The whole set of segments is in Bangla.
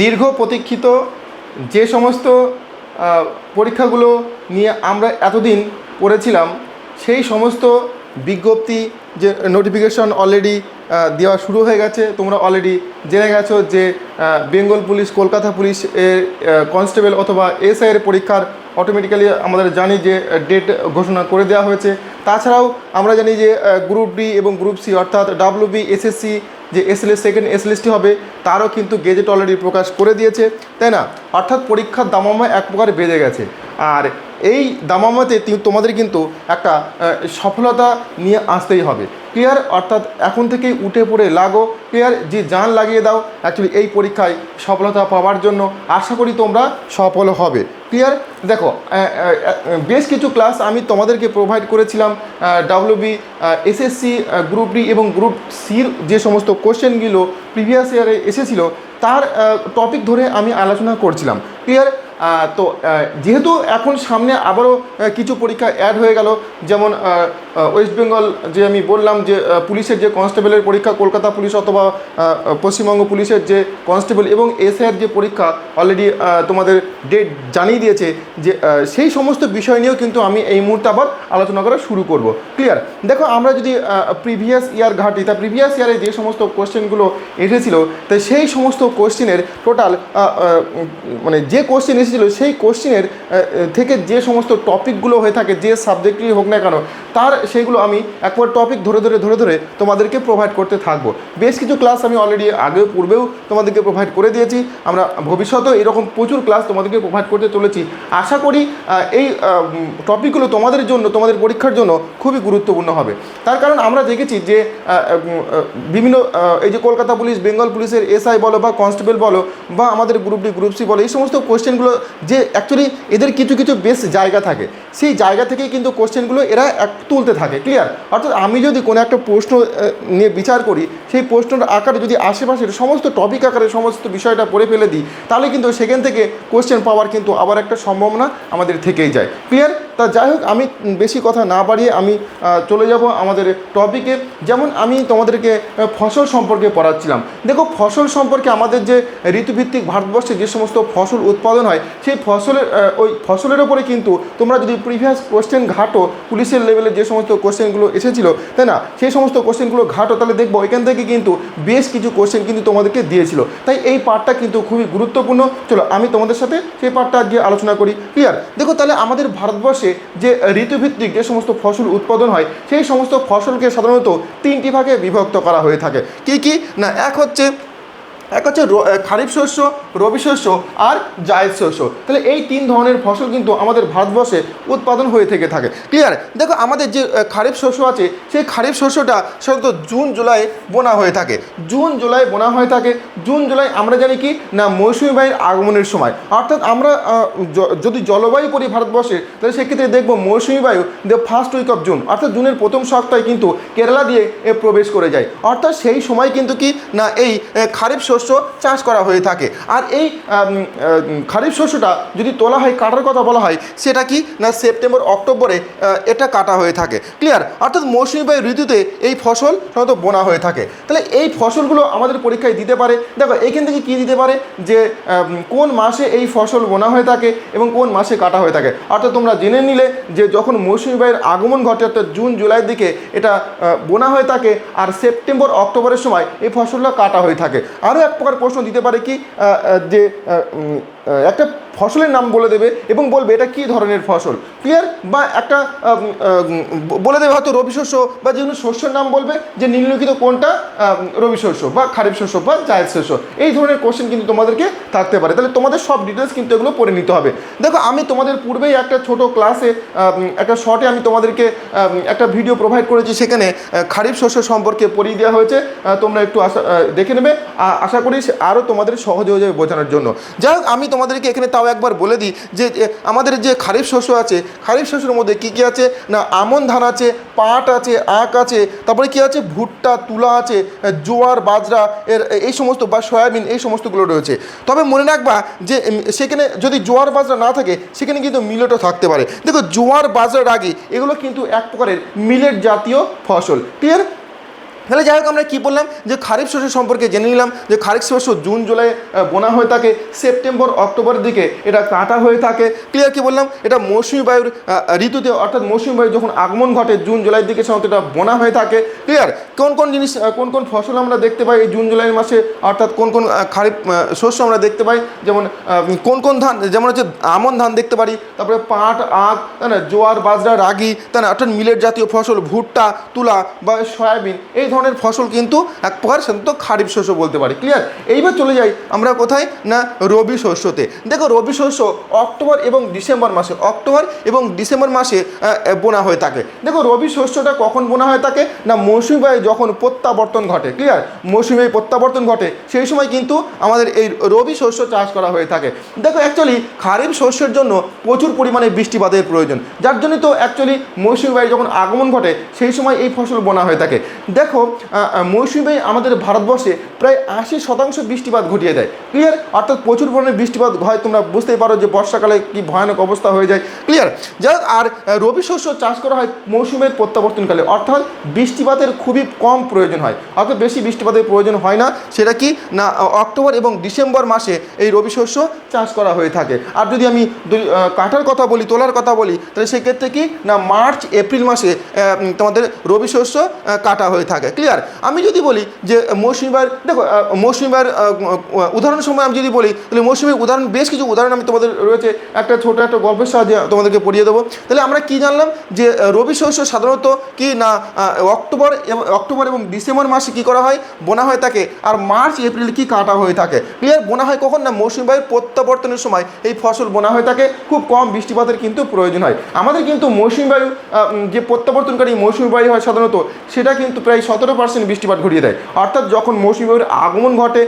দীর্ঘ প্রতীক্ষিত যে সমস্ত পরীক্ষাগুলো নিয়ে আমরা এতদিন পড়েছিলাম, সেই সমস্ত বিজ্ঞপ্তি যে নোটিফিকেশন অলরেডি দেওয়া শুরু হয়ে গেছে। তোমরা অলরেডি জেনে গেছো যে বেঙ্গল পুলিশ, কলকাতা পুলিশ এর কনস্টেবল অথবা এসআই এর পরীক্ষার অটোমেটিক্যালি আমাদের জানি যে ডেট ঘোষণা করে দেওয়া হয়েছে। তাছাড়াও আমরা জানি যে গ্রুপ ডি এবং গ্রুপ সি অর্থাৎ ডাব্লিউ বি এসএসসি যে এসএলএস সেকেন্ড এসএলএসটি হবে, তারও কিন্তু গেজেট অলরেডি প্রকাশ করে দিয়েছে, তাই না? অর্থাৎ পরীক্ষার দামামা এক প্রকার বেড়ে গেছে। আর এই দামামাতে তোমাদের কিন্তু একটা সফলতা নিয়ে আসতেই হবে। ক্লিয়ার অর্থাৎ এখন থেকেই উঠে পড়ে, লাগো। ক্লিয়ার যে যান লাগিয়ে দাও অ্যাকচুয়ালি এই পরীক্ষায় সফলতা পাওয়ার জন্য আশা করি তোমরা সফল হবে। ক্লিয়ার দেখো বেশ কিছু ক্লাস আমি তোমাদেরকে প্রোভাইড করেছিলাম ডাব্লিউবি এসএসসি গ্রুপ ডি এবং গ্রুপ সির যে সমস্ত কোশ্চেনগুলো প্রিভিয়াস ইয়ারে এসেছিল, তার টপিক ধরে আমি আলোচনা করছিলাম। ক্লিয়ার তো যেহেতু এখন সামনে আবারও কিছু পরীক্ষা অ্যাড হয়ে গেল, যেমন ওয়েস্ট বেঙ্গল যে আমি বললাম যে পুলিশের যে কনস্টেবলের পরীক্ষা, কলকাতা পুলিশ অথবা পশ্চিমবঙ্গ পুলিশের যে কনস্টেবল এবং এসআইয়ের যে পরীক্ষা অলরেডি তোমাদের ডেট জানিয়ে দিয়েছে যে সেই সমস্ত বিষয় নিয়েও কিন্তু আমি এই মুহূর্তে আবার আলোচনা করা শুরু করব। ক্লিয়ার দেখো, আমরা যদি প্রিভিয়াস ইয়ার ঘাটি, তা প্রিভিয়াস ইয়ারে যে সমস্ত কোশ্চেনগুলো এসেছিল তাই সেই সমস্ত কোশ্চেনের টোটাল মানে যে কোশ্চেন এসেছিল সেই কোশ্চেনের থেকে যে সমস্ত টপিকগুলো হয়ে থাকে, যে সাবজেক্টই হোক না কেন, তার সেইগুলো আমি একবার টপিক ধরে ধরে ধরে ধরে তোমাদেরকে প্রোভাইড করতে থাকব। বেশ কিছু ক্লাস আমি অলরেডি আগেও পূর্বেও তোমাদেরকে প্রোভাইড করে দিয়েছি। আমরা ভবিষ্যতেও এরকম প্রচুর ক্লাস তোমাদেরকে প্রোভাইড করতে চলেছি। আশা করি এই টপিকগুলো তোমাদের জন্য, তোমাদের পরীক্ষার জন্য খুবই গুরুত্বপূর্ণ হবে। তার কারণ আমরা দেখেছি যে বিভিন্ন এই যে কলকাতা পুলিশ, বেঙ্গল পুলিশের এসআই বলো বা কনস্টেবল বলো বা আমাদের গ্রুপ ডি গ্রুপ সি বলো, এই সমস্ত কোশ্চেনগুলো যে অ্যাকচুয়ালি এদের কিছু কিছু বেশ জায়গা থাকে। সেই জায়গা থেকেই কিন্তু কোশ্চেনগুলো এরা এক তুলতে থাকে ক্লিয়ার অর্থাৎ আমি যদি কোনো একটা প্রশ্ন নিয়ে বিচার করি, সেই প্রশ্নটার আকারে যদি আশেপাশের সমস্ত টপিক আকারে সমস্ত বিষয়টা পড়ে ফেলে দিই, তাহলে কিন্তু সেখান থেকে কোশ্চেন পাওয়ার কিন্তু আবার একটা সম্ভাবনা আমাদের থেকেই যায় ক্লিয়ার তা যাই হোক, আমি বেশি কথা না বাড়িয়ে আমি চলে যাব আমাদের টপিকে যেমন আমি তোমাদেরকে ফসল সম্পর্কে পড়াচ্ছিলাম। দেখো, ফসল সম্পর্কে আমাদের যে ঋতুভিত্তিক ভারতবর্ষে যে সমস্ত ফসল উৎপাদন হয়, সেই ফসলের ওই ফসলের ওপরে কিন্তু তোমরা যদি প্রিভিয়াস কোশ্চেন ঘাটো, পুলিশের লেভেলে যে সমস্ত কোশ্চেনগুলো এসেছিল, তাই না? সেই সমস্ত কোশ্চেনগুলো ঘাটো, তাহলে দেখব এখান থেকে কিন্তু বেশ কিছু কোশ্চেন কিন্তু তোমাদেরকে দিয়েছিল। তাই এই পার্টটা কিন্তু খুবই গুরুত্বপূর্ণ। চলো, আমি তোমাদের সাথে সেই পার্টটা আজকে আলোচনা করি। ক্লিয়ার দেখো, তাহলে আমাদের ভারতবর্ষে যে ঋতুভিত্তিক যে সমস্ত ফসল উৎপাদন হয়, সেই সমস্ত ফসলকে সাধারণত তিনটি ভাগে বিভক্ত করা হয়ে থাকে। কি কি? না, এক হচ্ছে এক হচ্ছে খারিফ শস্য, রবি শস্য আর জায়দ শস্য। তাহলে এই তিন ধরনের ফসল কিন্তু আমাদের ভারতবর্ষে উৎপাদন হয়ে থেকে থাকে। ক্লিয়ার দেখো, আমাদের যে খারিফ শস্য আছে, সেই খারিফ শস্যটা সাধারণত জুন, জুলাই বোনা হয়ে থাকে। জুন, জুলাই বোনা হয়ে থাকে। জুন, জুলাই আমরা জানি কি? না, মৌসুমী বায়ুর আগমনের সময়। অর্থাৎ আমরা যদি জলবায়ু পড়ি ভারতবর্ষে, তাহলে সেক্ষেত্রে দেখব মৌসুমী বায়ু the first week of June অর্থাৎ জুনের প্রথম সপ্তাহে কিন্তু কেরালা দিয়ে প্রবেশ করে যায়। অর্থাৎ সেই সময় কিন্তু কি? না, এই খারিফ শস্য চাষ করা হয়ে থাকে। আর এই খারিফ শস্যটা যদি তোলা হয়, কাটার কথা বলা হয়, সেটা কি না সেপ্টেম্বর, অক্টোবরে এটা কাটা হয়ে থাকে। ক্লিয়ার অর্থাৎ মৌসুমী বায়ু ঋতুতে এই ফসল সাধারণত বোনা হয়ে থাকে। তাহলে এই ফসলগুলো আমাদের পরীক্ষায় দিতে পারে। দেখো, এখান থেকে কী দিতে পারে? যে কোন মাসে এই ফসল বোনা হয়ে থাকে এবং কোন মাসে কাটা হয়ে থাকে। অর্থাৎ তোমরা জেনে নিলে যে যখন মৌসুমী বায়ুর আগমন ঘটে, অর্থাৎ জুন, জুলাইয়ের দিকে এটা বোনা হয়ে থাকে, আর সেপ্টেম্বর, অক্টোবরের সময় এই ফসলটা কাটা হয়ে থাকে। আরও এক প্রকার প্রশ্ন দিতে পারে কি? যে একটা ফসলের নাম বলে দেবে এবং বলবে এটা কী ধরনের ফসল? ক্লিয়ার বা একটা বলে দেবে হয়তো রবি শস্য, বা যে কোনো শস্যের নাম বলবে যে নিম্নলিখিত কোনটা রবি শস্য বা খারিফ শস্য বা জায়দ শস্য। এই ধরনের কোশ্চেন কিন্তু তোমাদেরকে থাকতে পারে। তাহলে তোমাদের সব ডিটেলস কিন্তু এগুলো পড়ে নিতে হবে। দেখো, আমি তোমাদের পূর্বেই একটা ছোট ক্লাসে একটা শর্টে আমি তোমাদেরকে একটা ভিডিও প্রোভাইড করেছি। সেখানে খারিফ শস্য সম্পর্কে পড়িয়ে দেওয়া হয়েছে। তোমরা একটু আশা দেখে নেবে। আশা করি আরও তোমাদের সহজ হয়ে যাবে বোঝানোর জন্য। যাই হোক, আমি তোমাদেরকে এখানে তাও একবার বলে দিই যে আমাদের যে খারিফ শস্য আছে, খারিফ শস্যের মধ্যে কী কী আছে? না, আমন ধান আছে, পাট আছে, আখ আছে, তারপরে কি আছে? ভুট্টা, তুলা আছে জোয়ার, বাজরা, এর এই সমস্ত বা সয়াবিন, এই সমস্তগুলো রয়েছে। তবে মনে রাখবা যে সেখানে যদি জোয়ার, বাজরা না থাকে, সেখানে কিন্তু মিলেটও থাকতে পারে। দেখো, জোয়ার বাজরা রাগি, এগুলো কিন্তু এক প্রকারের মিলেট জাতীয় ফসল। ক্লিয়ার তাহলে যাই হোক, আমরা কী বললাম? যে খারিফ শস্য সম্পর্কে জেনে নিলাম, যে খারিফ শস্য জুন, জুলাই বোনা হয়ে থাকে, সেপ্টেম্বর অক্টোবরের দিকে এটা কাটা হয়ে থাকে। ক্লিয়ার কি বললাম? এটা মৌসুমি বায়ুর ঋতুতে, অর্থাৎ মৌসুমি বায়ু যখন আগমন ঘটে, জুন, জুলাইয়ের দিকে সাধারণত এটা বোনা হয়ে থাকে। ক্লিয়ার কোন কোন জিনিস কোন কোন ফসল আমরা দেখতে পাই এই জুন, জুলাই মাসে? অর্থাৎ কোন কোন খারিফ শস্য আমরা দেখতে পাই? যেমন কোন কোন ধান, যেমন হচ্ছে আমন ধান দেখতে পারি, তারপরে পাট, আখ, তাই না, জোয়ার, বাজরা, রাগি, তাই না, অর্থাৎ মিলেট জাতীয় ফসল, ভুট্টা, তুলা বা সয়াবিন, এই ধরনের ফসল কিন্তু এক প্রকার সাধারণত খারিফ শস্য বলতে পারি। ক্লিয়ার এইবার চলে যাই আমরা কোথায়? না, রবি শস্যতে। দেখো, রবি শস্য অক্টোবর এবং ডিসেম্বর মাসে, অক্টোবর এবং ডিসেম্বর মাসে বোনা হয়ে থাকে। দেখো, রবি শস্যটা কখন বোনা হয়ে থাকে? না মৌসুমি বায়ু যখন প্রত্যাবর্তন ঘটে ক্লিয়ার মৌসুমি প্রত্যাবর্তন ঘটে, সেই সময় কিন্তু আমাদের এই রবি শস্য চাষ করা হয়ে থাকে। দেখো অ্যাকচুয়ালি খারিফ শস্যের জন্য প্রচুর পরিমাণে বৃষ্টিপাতের প্রয়োজন। যার জন্য তো অ্যাকচুয়ালি মৌসুমি বায়ু যখন আগমন ঘটে, সেই সময় এই ফসল বোনা হয়ে থাকে। দেখো মৌসুমি আমাদের ভারতবর্ষে প্রায় আশি শতাংশ বৃষ্টিপাত ঘটিয়ে দেয়। ক্লিয়ার অর্থাৎ প্রচুর পরিমাণে বৃষ্টিপাত হয় তোমরা বুঝতেই পারো যে বর্ষাকালে কি ভয়ানক অবস্থা হয়ে যায়। ক্লিয়ার হোক, আর রবি শস্য চাষ করা হয় মৌসুমের প্রত্যাবর্তনকালে। অর্থাৎ বৃষ্টিপাতের খুবই কম প্রয়োজন হয়। অর্থাৎ বেশি বৃষ্টিপাতের প্রয়োজন হয় না। সেটা কি? না অক্টোবর এবং ডিসেম্বর মাসে এই রবি শস্য চাষ করা হয়ে থাকে। আর যদি আমি কাটার কথা বলি তোলার কথা বলি তাহলে সেক্ষেত্রে কি? না মার্চ এপ্রিল মাসে তোমাদের রবি শস্য কাটা হয়ে থাকে। ক্লিয়ার আমি যদি বলি যে মৌসুমিবার, দেখো মৌসুমিবার উদাহরণ সময় আমি যদি বলি, তাহলে মৌসুমির উদাহরণ বেশ কিছু উদাহরণ আমি তোমাদের রয়েছে। একটা ছোট একটা গল্পের সাহায্যে তোমাদেরকে পড়িয়ে দেবো। তাহলে আমরা কি জানলাম? যে রবি শস্য সাধারণত কি না অক্টোবর এবং অক্টোবর এবং ডিসেম্বর মাসে কি করা হয়? বোনা হয়ে থাকে। আর মার্চ, এপ্রিল কি কাটা হয়ে থাকে? ক্লিয়ার বোনা হয় কখন? না মৌসুমি বায়ুর প্রত্যাবর্তনের সময় এই ফসল বোনা হয়ে থাকে। খুব কম বৃষ্টিপাতের কিন্তু প্রয়োজন হয়। আমাদের কিন্তু মৌসুমি বায়ু যে প্রত্যাবর্তনকারী মৌসুমি বায়ু হয় সাধারণত, সেটা কিন্তু প্রায় সতেরো পার্সেন্ট বৃষ্টিপাত ঘটিয়ে দেয়। অর্থাৎ যখন মৌসুমি বায়ুর আগমন ঘটে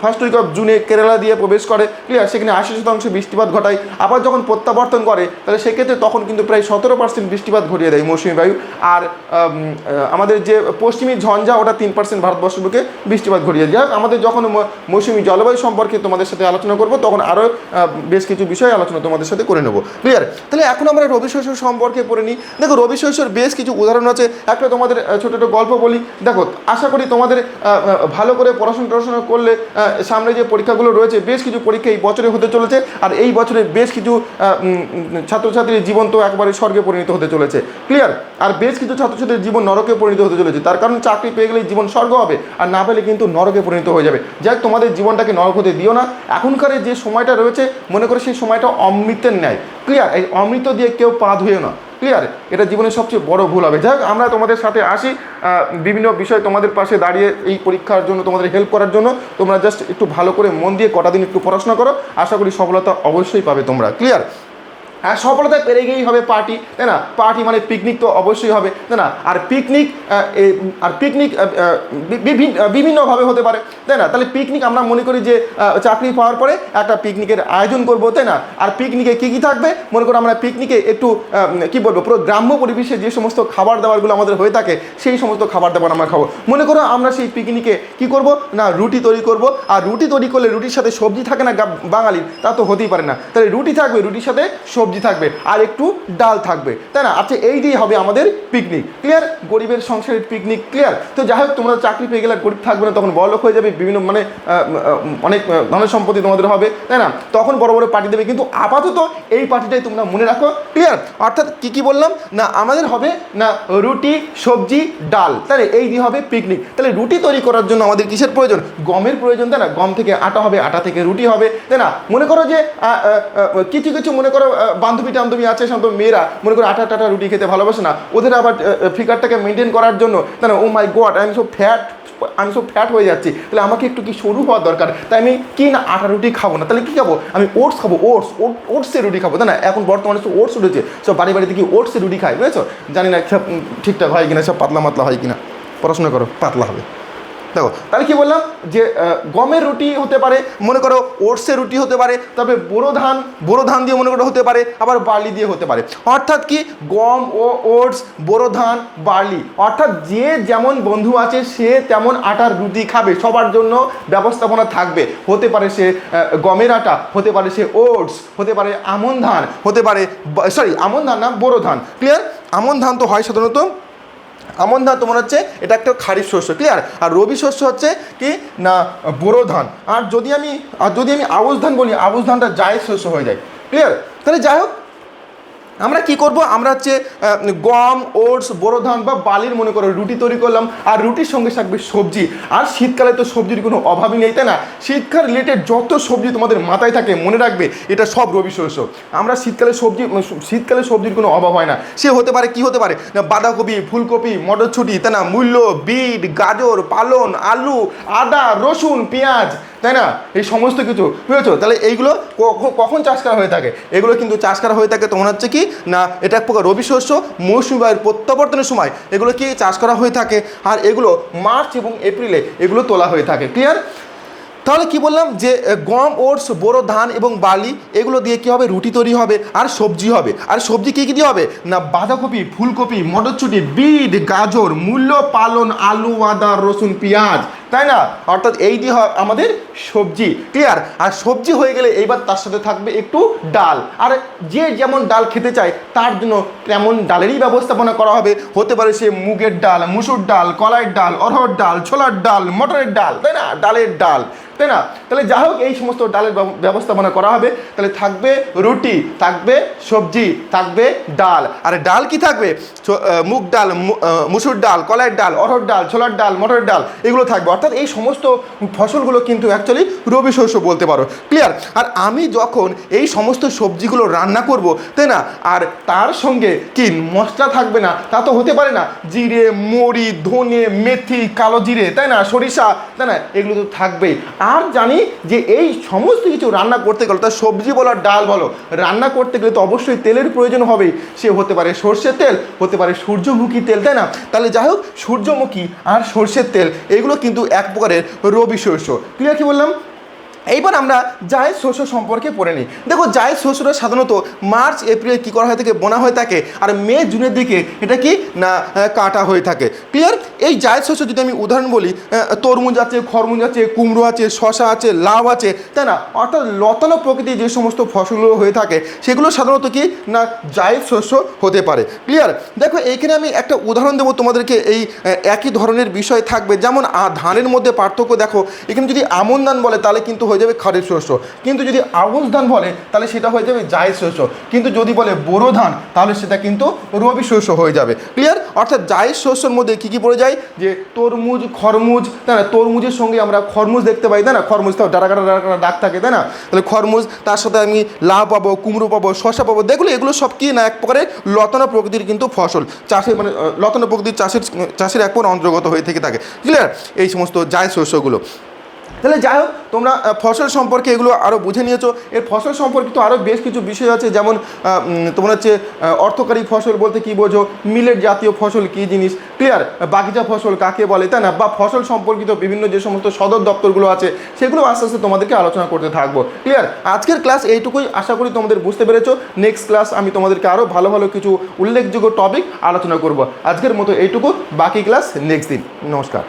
ফার্স্ট উইক অফ জুনে কেরালা দিয়ে প্রবেশ করে ক্লিয়ার সেখানে আশি শতাংশ বৃষ্টিপাত ঘটায়। আবার যখন প্রত্যাবর্তন করে, তাহলে সেক্ষেত্রে তখন কিন্তু প্রায় সতেরো পার্সেন্ট বৃষ্টিপাত ঘটিয়ে দেয় মৌসুমি বায়ু আর আমাদের যে পশ্চিমী ঝঞ্ঝা, ওটা তিন পার্সেন্ট ভারতবর্ষের বুকে বৃষ্টিপাত ঘটিয়ে যায় আমাদের যখন মৌসুমি জলবায়ু সম্পর্কে তোমাদের সাথে আলোচনা করব, তখন আরও বেশ কিছু বিষয় আলোচনা তোমাদের সাথে করে নেব। ক্লিয়ার তাহলে এখন আমরা রবি শস্য সম্পর্কে পড়ে নিই। দেখো, রবি শস্যর বেশ কিছু উদাহরণ আছে। একটা তোমাদের ছোট ছোট গল্প বলি। দেখো, আশা করি তোমাদের ভালো করে পড়াশোনা টড়াশোনা করলে সামনে যে পরীক্ষাগুলো রয়েছে, বেশ কিছু পরীক্ষা এই বছরে হতে চলেছে। আর এই বছরে বেশ কিছু ছাত্রছাত্রীর জীবন তো একবারে স্বর্গে পরিণত হতে চলেছে। ক্লিয়ার আর বেশ কিছু ছাত্রছাত্রীর জীবন নরকে পরিণত হতে চলেছে। তার কারণ চাকরি পেয়ে গেলে জীবন স্বর্গ হবে, আর না পেলে কিন্তু নরকে পরিণত হয়ে যাবে। যাই তোমাদের জীবনটাকে নরক হতে দিও না। এখনকার যে সময়টা রয়েছে, মনে করে সেই সময়টা অমৃতের ন্যায়। ক্লিয়ার এই অমৃত দিয়ে কেউ পা ধুয়ে না। ক্লিয়ার এটা জীবনের সবচেয়ে বড় ভুল হবে। যাই আমরা তোমাদের সাথে আসি বিভিন্ন বিষয় তোমাদের পাশে দাঁড়িয়ে এই পরীক্ষার জন্য, তোমাদের হেল্প করার জন্য। তোমরা জাস্ট একটু ভালো করে মন দিয়ে কটা দিন একটু পড়াশোনা করো। আশা করি সফলতা অবশ্যই পাবে তোমরা। ক্লিয়ার আর সফলতা পেরে গিয়েই হবে পার্টি, তাই না? পার্টি মানে পিকনিক তো অবশ্যই হবে, তাই না? আর পিকনিক আর পিকনিক বিভিন্নভাবে হতে পারে, তাই না? তাহলে পিকনিক আমরা মনে করি যে চাকরি পাওয়ার পরে একটা পিকনিকের আয়োজন করব, তাই না? আর পিকনিকে কী কী থাকবে? মনে করো আমরা পিকনিকে একটু কি বলব, পুরো গ্রাম্য পরিবেশে যে সমস্ত খাবার দাবারগুলো আমাদের হয়ে থাকে, সেই সমস্ত খাবার দাবার আমরা খাব। মনে করো আমরা সেই পিকনিকে কি করব? না, রুটি তৈরি করব। আর রুটি তৈরি করলে রুটির সাথে সবজি থাকে না বাঙালির, তা তো হতেই পারে না। তাহলে রুটি থাকবে, রুটির সাথে সবজি থাকবে আর একটু ডাল থাকবে, তাই না? আচ্ছা এই দিয়ে হবে আমাদের পিকনিক ক্লিয়ার গরিবের সংসারের পিকনিক ক্লিয়ার তো যাই হোক, তোমরা চাকরি পেয়ে গেলে গরিব থাকবে না, তখন বড়লোক হয়ে যাবে, বিভিন্ন মানে অনেক ধনের সম্পত্তি তোমাদের হবে, তাই না? তখন বড় বড় পার্টি দেবে, কিন্তু আপাতত এই পার্টিটাই তোমরা মনে রাখো ক্লিয়ার অর্থাৎ কি কি বললাম? না, আমাদের হবে, না, রুটি, সবজি, ডাল, তাহলে এই দিয়ে হবে পিকনিক তাহলে রুটি তৈরি করার জন্য আমাদের কিসের প্রয়োজন? গমের প্রয়োজন, তাই না? গম থেকে আটা হবে, আটা থেকে রুটি হবে, তাই না? মনে করো যে কিছু কিছু মনে করো বান্ধবী টান্ধবী আছে সাধারণত মেয়েরা, মনে করো আটা টাটা রুটি খেতে ভালোবাসে না, ওদের আবার ফিগারটাকে মেনটেন করার জন্য তাই ও my god I am so fat আমি সব ফ্যাট হয়ে যাচ্ছি। তাহলে আমাকে একটু কি সরু হওয়ার দরকার? তাই আমি কি না আটা রুটি খাব না? তাহলে কি খাব? আমি ওটস খাব ওটস ওটসের রুটি খাব তাই না, এখন বর্তমানে সব ওটস উঠেছে। সব বাড়ি বাড়িতে কি ওটসের রুটি খায়, বুঝেছ? জানি না, সব ঠিকঠাক হয় কিনা, সব পাতলা মাতলা হয় কিনা। পড়াশোনা করো, পাতলা হবে। দেখো, তাহলে কি বললাম যে গমের রুটি হতে পারে, মনে করো ওটসের রুটি হতে পারে, তবে বোরো ধান বোরো ধান দিয়ে মনে করো হতে পারে, আবার বার্লি দিয়ে হতে পারে। অর্থাৎ কি গম ও ওটস, বোরো ধান, বার্লি, অর্থাৎ যে যেমন বন্ধু আছে, সে তেমন আটার রুটি খাবে, সবার জন্য ব্যবস্থাপনা থাকবে। হতে পারে সে গমের আটা, হতে পারে সে ওটস, হতে পারে আমন ধান, হতে পারে সরি আমন ধান না, বোরো ধান। ক্লিয়ার আমন ধান তো হয় সাধারণত আমন ধান তোমার হচ্ছে এটা একটা খারিফ শস্য ক্লিয়ার আর রবি শস্য হচ্ছে কি? না, বোরো ধান। আর যদি আমি, আর যদি আমি আউশ ধান বলি, আউশ ধানটা জায়েজ শস্য হয়ে যায় ক্লিয়ার তাহলে যাই হোক আমরা কি করব? আমরা হচ্ছে গম, ওটস বোরো ধান বা বালির মনে করো রুটি তৈরি করলাম, আর রুটির সঙ্গে থাকবে সবজি। আর শীতকালে তো সবজির কোনো অভাবই নেই, তাই না? শীতকাল রিলেটেড যত সবজি তোমাদের মাথায় থাকে, মনে রাখবে, এটা সব রবি শস্য। আমরা শীতকালে সবজি শীতকালে সবজির কোনো অভাব হয় না। সে হতে পারে, কি হতে পারে? না, বাঁধাকপি, ফুলকপি মটরছুটি তাই না? মূল্য, বিট, গাজর, পালন, আলু, আদা, রসুন, পেঁয়াজ, তাই না? এই সমস্ত কিছু, বুঝেছ? তাহলে এইগুলো কখ- কখন চাষ করা হয়ে থাকে? এগুলো কিন্তু চাষ করা হয়ে থাকে তোমার হচ্ছে কি না এটা এক প্রকার রবি শস্য, মৌসুমি বায়ুর প্রত্যাবর্তনের সময়। এগুলো কি চাষ করা হয়ে থাকে? আর এগুলো মার্চ এবং এপ্রিলে এগুলো তোলা হয়ে থাকে। ক্লিয়ার তাহলে কি বললাম যে গম, ওটস, বোরো, ধান এবং বালি এগুলো দিয়ে কি হবে? রুটি তৈরি হবে আর সবজি হবে। আর সবজি কী কী দিয়ে হবে? না, বাঁধাকপি, ফুলকপি, মটরশুঁটি, বিট, গাজর, মূল্য পালন, আলু, আদা, রসুন, পেঁয়াজ তাই না? অর্থাৎ এই দিয়ে হয় আমাদের সবজি ক্লিয়ার আর সবজি হয়ে গেলে এইবার তার সাথে থাকবে একটু ডাল। আর যে যেমন ডাল খেতে চায়, তার জন্য তেমন ডালেরই ব্যবস্থাপনা করা হবে। হতে পারে সে মুগের ডাল, মুসুর ডাল, কলাইয়ের ডাল অরহর ডাল, ছোলার ডাল, মটরের ডাল, তাই না? ডালের ডাল, তাই না? তাহলে যা হোক, এই সমস্ত ডালের ব্যবস্থাপনা করা হবে। তাহলে থাকবে রুটি, থাকবে সবজি, থাকবে ডাল। আর ডাল কি থাকবে? মুগ ডাল মুসুর ডাল, কলাইয়ের ডাল অরহর ডাল, ছোলার ডাল, মটরের ডাল, এগুলো থাকবে। অর্থাৎ এই সমস্ত ফসলগুলো কিন্তু অ্যাকচুয়ালি রবি শস্য বলতে পারো। ক্লিয়ার আর আমি যখন এই সমস্ত সবজিগুলো রান্না করব, তাই না? আর তার সঙ্গে কি মশলা থাকবে না, তা তো হতে পারে না। জিরে, মরি, ধনে, মেথি, কালো জিরে, তাই না? সরিষা, তাই না? এগুলো তো থাকবেই। আর জানি যে এই সমস্ত কিছু রান্না করতে গেলে, তা সবজি বলো ডাল বলো, রান্না করতে গেলে তো অবশ্যই তেলের প্রয়োজন হবেই। সে হতে পারে সর্ষের তেল, হতে পারে সূর্যমুখী তেল, তাই না? তাহলে যাই হোক, সূর্যমুখী আর সর্ষের তেল, এগুলো কিন্তু এক প্রকারের রবি শস্য। ক্লিয়ার কি বললাম? এইবার আমরা জায়েজ শস্য সম্পর্কে পড়ে নিই। দেখো, জায়েজ শস্যটা সাধারণত মার্চ, এপ্রিলে কী করা হয়ে থাকে, বোনা হয়ে থাকে, আর মে, জুনের দিকে এটা কি? না কাটা হয়ে থাকে। ক্লিয়ার এই জায়েজ শস্য যদি আমি উদাহরণ বলি তরমুজ আছে, খরমুজ আছে, কুমড়ো আছে শশা আছে, লাউ আছে, তাই না? অর্থাৎ লতানো প্রকৃতির যে সমস্ত ফসলগুলো হয়ে থাকে, সেগুলো সাধারণত কি? না, জায়েজ শস্য হতে পারে। ক্লিয়ার দেখো, এইখানে আমি একটা উদাহরণ দেবো তোমাদেরকে, এই একই ধরনের বিষয় থাকবে। যেমন ধানের মধ্যে পার্থক্য দেখো, এখানে যদি আমন ধান বলে, তাহলে কিন্তু হয়ে যাবে খারিফ শস্য। কিন্তু যদি আউশ ধান বলে, তাহলে সেটা হয়ে যাবে জায়েজ শস্য। কিন্তু যদি বলে বোরো ধান, তাহলে সেটা কিন্তু রবি শস্য হয়ে যাবে। ক্লিয়ার অর্থাৎ জায়েজ শস্যের মধ্যে কী কী পড়ে যায়? যে তরমুজ, খরমুজ, তাই না? তরমুজের সঙ্গে আমরা খরমুজ দেখতে পাই, তাই না? খরমুজ তাও ডারা কাটা ডারা কাটা ডাক থাকে, তাই না? তাহলে খরমুজ, তার সাথে আমি লাউ পাবো, কুমড়ো পাবো শশা পাবো, দেখল এগুলো সব কি না, এক প্রকারের লতানো প্রকৃতির কিন্তু ফসল। চাষের মানে লতানো প্রকৃতির চাষের চাষের এক অন্তর্গত হয়ে থেকে থাকে। ক্লিয়ার এই সমস্ত জায়েজ শস্যগুলো। তাহলে যাই হোক, তোমরা ফসল সম্পর্কে এগুলো আরও বুঝে নিয়েছো। এর ফসল সম্পর্কিত আরও বেশ কিছু বিষয় আছে, যেমন তোমার হচ্ছে অর্থকারী ফসল বলতে কি বোঝো মিলেট জাতীয় ফসল কী জিনিস ক্লিয়ার বাগিচা ফসল কাকে বলে, তাই না? বা ফসল সম্পর্কিত বিভিন্ন যে সমস্ত সদর দপ্তরগুলো আছে, সেগুলো আস্তে আস্তে তোমাদেরকে আলোচনা করতে থাকব ক্লিয়ার আজকের ক্লাস এইটুকুই, আশা করি তোমাদের বুঝতে পেরেছ। নেক্সট ক্লাস আমি তোমাদেরকে আরও ভালো ভালো কিছু উল্লেখযোগ্য টপিক আলোচনা করব। আজকের মতো এইটুকু, বাকি ক্লাস নেক্সট দিন। নমস্কার।